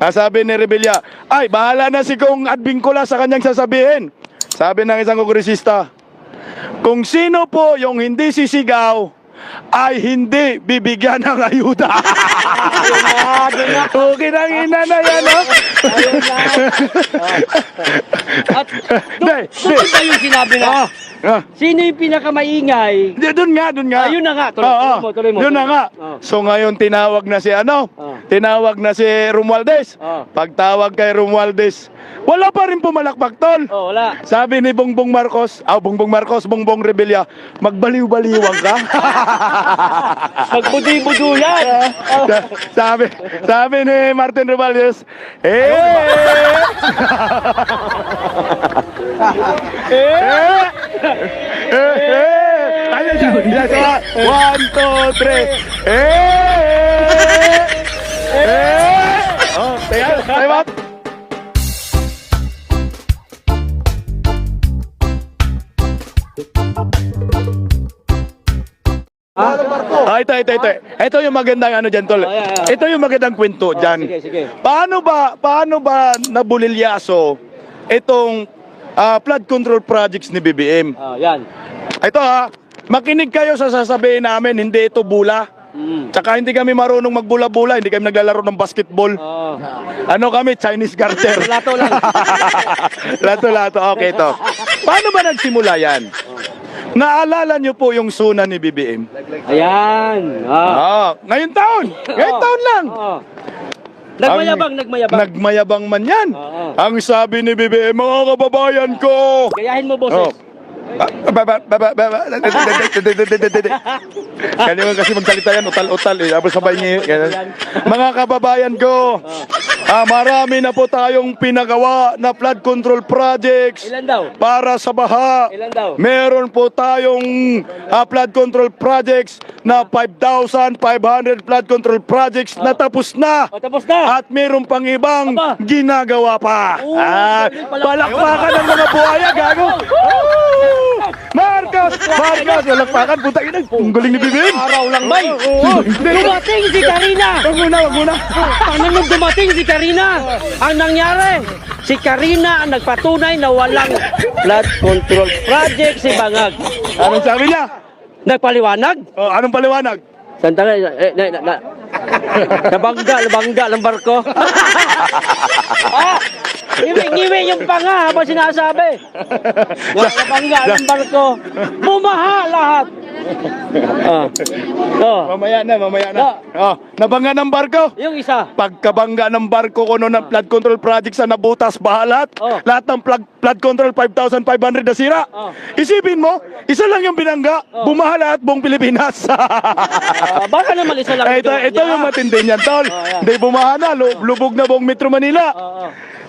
Ah, sabi ni Rebilla, ay, bahala na si Kong Advincula sa kanyang sasabihin. Sabi ng isang kongresista, kung sino po yung hindi sisigaw, ay hindi bibigyan ng ayuda. okay na ina na yan, no? Ayun na. At doon ba yung sinabi na, Ah, sino yung pinakamaingay? di, doon nga, doon nga. Ayun na nga, tuloy- Oo, tuloy mo, tuloy mo, Yun na tuloy mo. nga. Oo. So ngayon tinawag na si ano? Oo. Tinawag na si Romualdez. Oo. Pagtawag kay Romualdez, wala pa rin pumalakpak tol. Oh, wala. Sabi ni Bongbong Marcos, ah, Bongbong Marcos, Bongbong Rebilla, magbaliw-baliwang ka. Magbudu-budu yan. Oh. Sa- sabi, sabi ni Martin Romualdez, eh, eh, eh, eh, ayun siya. One, two, three, eh, eh, oh, teka, time out. Ah, ito, ito, ito. Ito yung magandang ano dyan, tol. Oh. Ito yung magandang kwento Oh, dyan. Paano ba, paano ba nabulilyaso itong ah, flood control projects ni BBM? Oh, yan. Ito ha, makinig kayo sa sasabihin namin, hindi ito bula. Mm. Tsaka hindi kami marunong magbula-bula, hindi kami naglalaro ng basketball. Oh. Ano kami, Chinese garter. Lato lang. Lato-lato, okay to. Paano ba nagsimula yan? Naalala nyo po yung suna ni BBM? Ayan. Ah. Ah, ngayon taon. Ngayon taon lang. Oo. Nagmayabang, nagmayabang. Nagmayabang man yan. Oo. Ang sabi ni BBM, mga kababayan ko. Gayahin mo, Oh. boses. Ah, Kalimutan kasi magsalita yan, utal-utal eh. Tapos sabay ganun. Mga kababayan ko, ah, marami na po tayong pinagawa na flood control projects Ilan daw? para sa baha. Ilan daw? Meron po tayong ah, flood control projects na 5,500 flood control projects na tapos na. O, tapos na. At meron pang ibang Aba. ginagawa pa. Oo, ah, galing pala. palakpakan ng mga buhaya, gago. Marcos! Marcos! Palakpakan, puta ina. Ang galing ni Bibim. Araw lang, bay. Oo. Dumating si Karina. Wag muna, wag muna. Paano nung dumating si Karina? Ang nangyari, si Karina ang nagpatunay na walang flood control project si Bangag. Anong sabi niya? Nagpaliwanag? Oh, anong paliwanag? Sandali, eh, na, na, na, nabangga, nabangga ng barko. ah, ngiwi-ngiwi yung panga habang sinasabi. Na, nabangga ng barko. Bumaha lahat. ah. Oh, Mamaya na, mamaya na. Na. Oh, nabangga ng barko. yung isa. Pagkabangga ng barko ko noon ng flood control project sa nabutas bahalat, Oh. lahat ng flood, flood control 5,500 na sira. Oh. Isipin mo, isa lang yung binangga, Oh. bumaha lahat buong Pilipinas. Ah, baka naman isa lang. Ito, ito yung matindi niyan, tol. Oh, yan. Hindi bumaha na, lu- lubog na buong Metro Manila. Oo.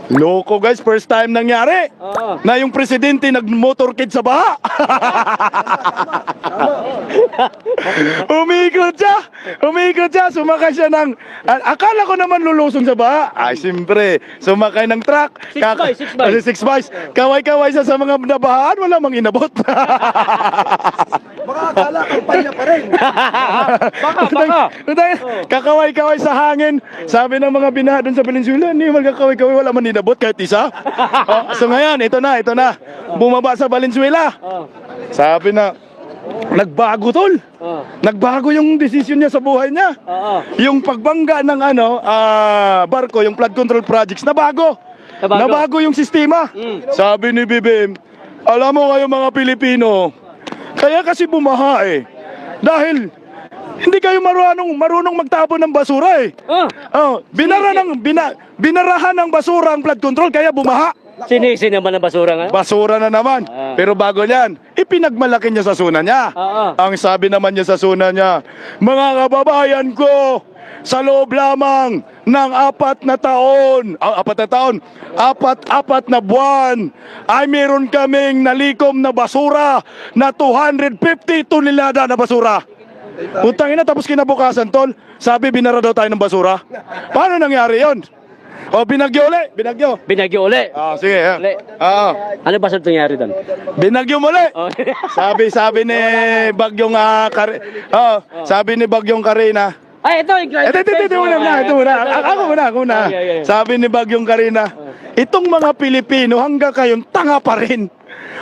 Loko guys, first time nangyari. Oo. Na yung presidente nag-motorcade sa baha. Umikot siya. Umikot siya. Sumakay siya ng... a- Akala ko naman lulusong sa baha. Ay, siyempre. Sumakay ng truck. Six by, six by. Kasi six bys. Kaway-kaway siya sa mga nabahaan. Wala mang inabot. Baka akala kampanya pa rin. Baka, baka. Kakaway-kaway sa hangin. Sabi ng mga binaha doon sa Valenzuela, hindi magkakaway-kaway, wala man inabot kahit isa. Oh, so ngayon, ito na, ito na. Bumaba sa Valenzuela. Oh. Sabi na, nagbago tol. Oh. Nagbago yung desisyon niya sa buhay niya. Oo. Yung pagbangga ng ano, ah, barko, yung flood control projects, nabago. Nabago. Nabago yung sistema. Mm. Sabi ni BBM, alam mo kayo mga Pilipino, kaya kasi bumaha eh. Dahil hindi kayo marunong, marunong magtapon ng basura eh. Oh. Oh, binara ng bina, binarahan ng basura ang flood control kaya bumaha. Sinisi naman ang basura nga. Basura na naman. Ah. Pero bago niyan, ipinagmalaki niya sa suna niya. Oo. Ang sabi naman niya sa suna niya, mga kababayan ko, sa loob lamang ng apat na taon, ah, apat na taon, apat-apat na buwan, ay meron kaming nalikom na basura na 250 tonelada na basura. Putang ina, tapos kinabukasan, tol, sabi binara daw tayo ng basura. Paano nangyari yon? O, binagyo uli, binagyo. Binagyo uli. Ah, sige. ah. Uli. Ah. Ano ba sa nangyari doon? Binagyo muli. Oh. Sabi sabi ni Bagyong ah, Kar- oh, sabi ni Bagyong Karina, Ay, ito, yung Ito, ito, ito, ito muna, muna, ito muna. Ako muna, ako muna. Sabi ni Bagyong Karina, itong mga Pilipino hanggang kayon tanga pa rin.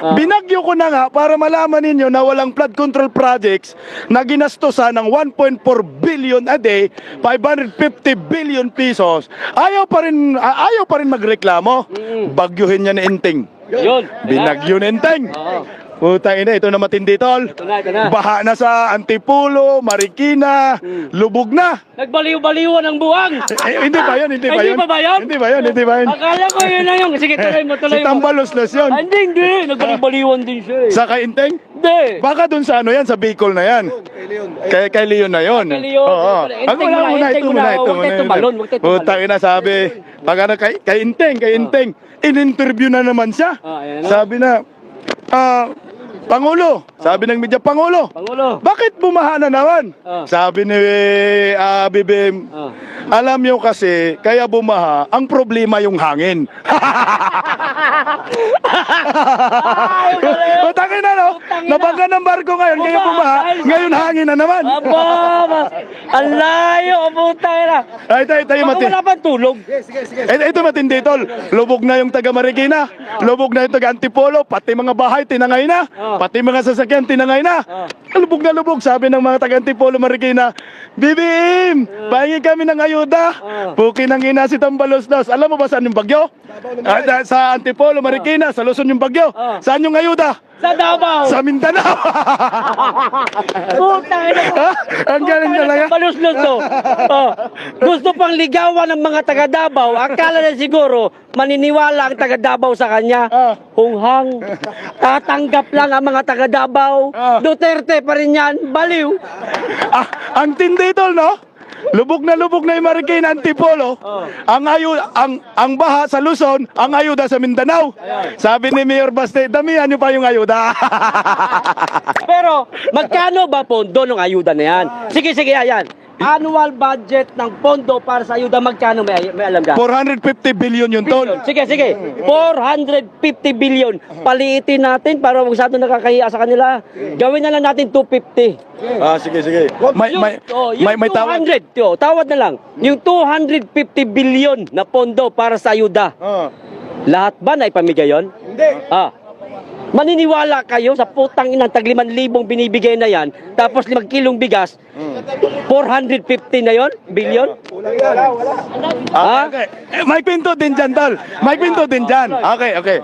Ah. Binagyo ko na nga para malaman ninyo na walang flood control projects na ginastosan ng 1.4 billion a day, 550 billion pesos. Ayaw pa rin ayaw pa rin magreklamo. Bagyuhin niya ni Inting. Yun. Binagyo ni Inting. Puta ina, ito na matindi tol. Ito na, ito na. Baha na sa Antipulo, Marikina, lubog na. Nagbaliw-baliwan ang buwang. Eh, hindi ba yun? Hindi ba Hindi yun? pa ba yun? Hindi ba yun? Hindi ba yun? Akala ko yun na yung. Sige, tuloy mo, tuloy Si mo. Tambalos na yun. Ah, Hindi, hindi. Nagbaliw-baliwan din siya eh. Sa Kainteng? Hindi. Baka dun sa ano yan, sa Bicol na yan. Kay, kay Leon na yun. Kay Leon. Oo. Ang muna, muna, ito muna. muna, ito Huwag muna. tayo tumalon, huwag tayo tumalon. Putang ina, sabi. Pag ano, kay, kay Inteng, kay Inteng, in-interview na naman siya. Ah. Sabi na, ah, Pangulo, sabi ng media, Pangulo, Pangulo. bakit bumaha na naman? Ah. Sabi ni ah, BBM, Ah. alam nyo kasi, kaya bumaha, ang problema yung hangin. Ay, na no, nabangga ng barko ngayon, kaya Bumaha. bumaha, Ay, ngayon hangin na naman. Aba, ang layo, puta na. Ay, tayo, tayo, mati. wala pang tulog. Eh, ito matindi tol. Lubog na yung taga Marikina. Lubog na yung taga Antipolo. Pati mga bahay tinangay na. Ah. Pati mga sasakyan tinangay na. Ah. Lubog na lubog. Sabi ng mga taga Antipolo Marikina, BBM, pahingi kami ng ayuda. Ah. Puki ng ina si Tambaloslos. Alam mo ba saan yung bagyo? Ah, sa Antipolo, Marikina, sa Luzon yung bagyo. Ah. Saan yung ayuda? Sa Davao. Sa Mindanao. Puta na. Ha? Ang galing talaga. Paluslos to. Oh. Gusto pang ligawan ng mga taga Davao. Akala na siguro maniniwala ang taga Davao sa kanya. Ah. Hunghang. Tatanggap lang ang mga taga Davao. Ah. Duterte pa rin yan. Baliw. Ah, ang tindi tol, no? Lubog na lubog na yung Marikina Antipolo. Oh. Ang ayu ang ang baha sa Luzon, ang ayuda sa Mindanao. Sabi ni Mayor Baste, damihan niyo pa yung ayuda. Pero magkano ba pondo ng ayuda na yan? Sige, sige, ayan. Annual budget ng pondo para sa ayuda, magkano may, may alam ka? 450 billion yun tol. Sige, sige. 450 billion. Paliitin natin para masyado nakakahiya sa kanila. Gawin na lang natin 250. Ah, sige sige. May may oh, yung may, may tawag. 200, yo, tawad na lang. Yung 250 billion na pondo para sa ayuda. Ah. Lahat ba na ipamigay yon? Hindi. Ah. Maniniwala kayo sa putang inang tag 5,000 binibigay na yan, tapos 5 kilong bigas, 450 na yon? Billion? Ah, okay. Eh, may pinto din dyan, tol. May pinto din dyan. Okay, okay.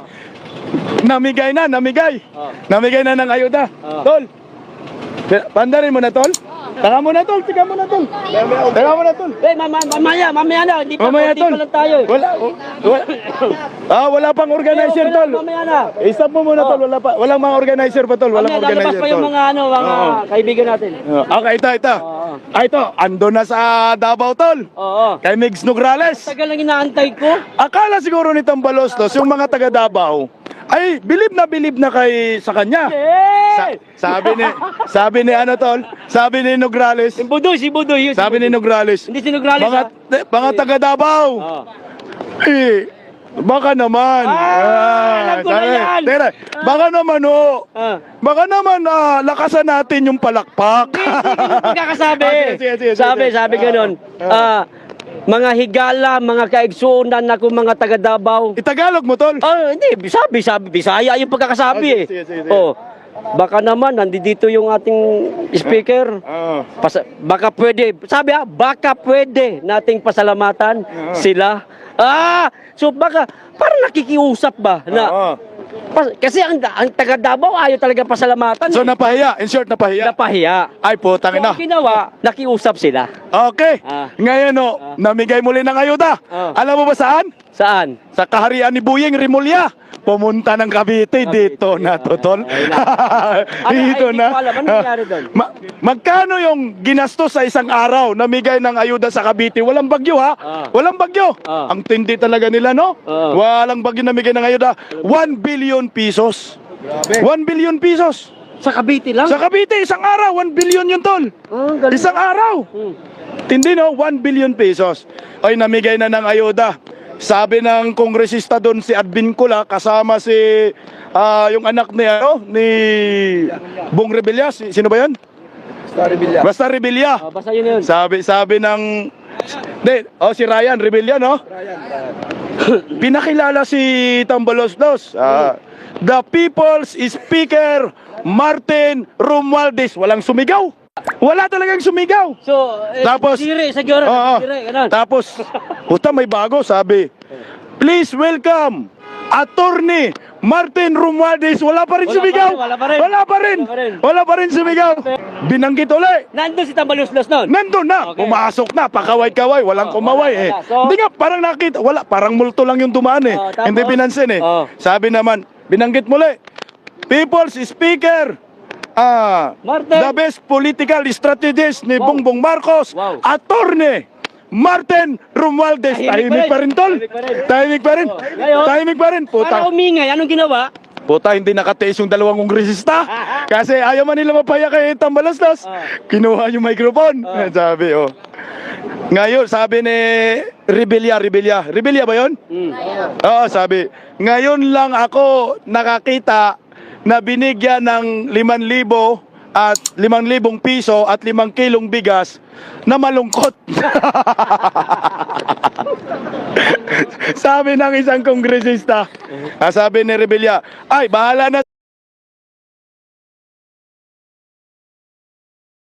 Namigay na, namigay. Ah. Namigay na ng ayuda. Ah. Tol. Pandarin mo na, tol. Taka mo na, tol. Tika mo na, tol. Taka mo na, tol. Eh, mama, mamaya, mamaya na. Hindi pa, Mamaya, tol. pa lang tayo. eh. Wala, wala. Ah, wala pang organizer, tol. Mamaya na. I-stop mo muna, tol. Wala pa. Walang mga organizer pa, tol. Walang Mamaya, organizer, pa yung tol. mga, ano, mga Oo. kaibigan natin. Ah, Okay, ito, ito. Oo. Ah, ito. Ando na sa Davao, tol. Oo. Kay Migs Nograles. Tagal lang inaantay ko. Akala siguro ni Tambalostos, yung mga taga Davao, ay bilib na bilib na kay sa kanya. Sa- sabi ni sabi ni ano tol, sabi ni Nograles, Si Budoy, si Budoy. yun, si sabi ni Budoy. Nograles, Hindi sinugralis, mga ha? mga taga Davao. Oo. Eh, baka naman. Ah, alam ko na sabi, yan. teka, baka naman oh. Ah. Baka naman ah, lakasan natin yung palakpak. Hindi, hindi ganun pagkakasabi. Ah, sige, sige, sige, sabi, sige. sabi ganun. Ah, mga higala, mga kaigsunan na kung mga taga Davao. Itagalog mo tol. Oh, hindi, sabi, sabi, Bisaya yung pagkakasabi Ah, eh. sige, sige, sige. Oh. Baka naman nandito yung ating speaker. Oo. Pas- baka pwede, sabi ha, baka pwede nating pasalamatan sila. Ah, so baka parang nakikiusap ba na Oo. Kasi ang, ang taga Davao ayaw talaga pasalamatan. So eh. napahiya, in short napahiya. napahiya. Ay putang So, ina. ang ginawa, nakiusap sila. Okay. Ah. Ngayon oh, Ah. namigay muli ng ayuda. Ah. Alam mo ba saan? Saan? Sa kaharian ni Buyeng Rimulya. Pumunta ng Cavite, dito na to, tol. Ay, Ano, dito na. Ano nangyari doon? Ma- magkano yung ginastos sa isang araw namigay ng ayuda sa Cavite? Walang bagyo ha? Ah. Walang bagyo. Ah. Ang tindi talaga nila, no? Ah. Walang bagyo namigay ng ayuda. 1 billion pesos. 1 billion pesos. Sa Cavite lang? Sa Cavite, isang araw, 1 billion yun, tol. Ah, galing. Isang araw. Hmm. Tindi no, 1 billion pesos. Ay namigay na ng ayuda. Sabi ng kongresista doon si Advin Kula kasama si ah, yung anak ni ano ni Bong Rebellas. Sino ba 'yon? Basta Rebilla. Oh, basta yun yun. Sabi sabi ng Hindi, oh si Ryan Rebilla no? Pinakilala si Tambaloslos. Ah, the People's Speaker Martin Romualdez. Walang sumigaw. Wala talagang sumigaw. So, eh, Tapos- dire, sa gyura, Oo. dire, ganun. Tapos, puta may bago, sabi. Please welcome, Attorney Martin Romualdez. Wala pa rin Wala pa sumigaw. rin, wala pa rin. Wala pa rin. Wala pa rin. Wala pa rin sumigaw. Binanggit uli. Nandun si Tambaluslos nun. Nandun na, Okay. pumasok na, pakaway-kaway, walang Oh, kumaway wala, eh. wala. So- Hindi nga, parang nakita, wala, parang multo lang yung dumaan eh. Oh, tapos? Hindi pinansin eh. Oh. Sabi naman, binanggit muli, People's Speaker, ah, Martin. the best political strategist ni Wow. Bongbong Marcos, Wow. Attorney Martin Romualdez. Tahimik pa rin, tol. Tahimik pa rin. Tahimik pa rin. Oh, Tahimik pa rin, puta. Para umingay, anong ginawa? Puta, hindi nakatiis yung dalawang kongresista. Kasi ayaw man nila mapaya kay Tambalaslas. Ah. Kinuha yung microphone. Ah. Sabi, oh. Ngayon, sabi ni Rebilla, Rebilla. Rebilla ba yon? Hmm. Oo, sabi. Ngayon lang ako nakakita na binigyan ng 5,000 at 5,000 piso at 5 kilong bigas na malungkot. sabi ng isang kongresista. Ah, sabi ni Rebilla, ay bahala na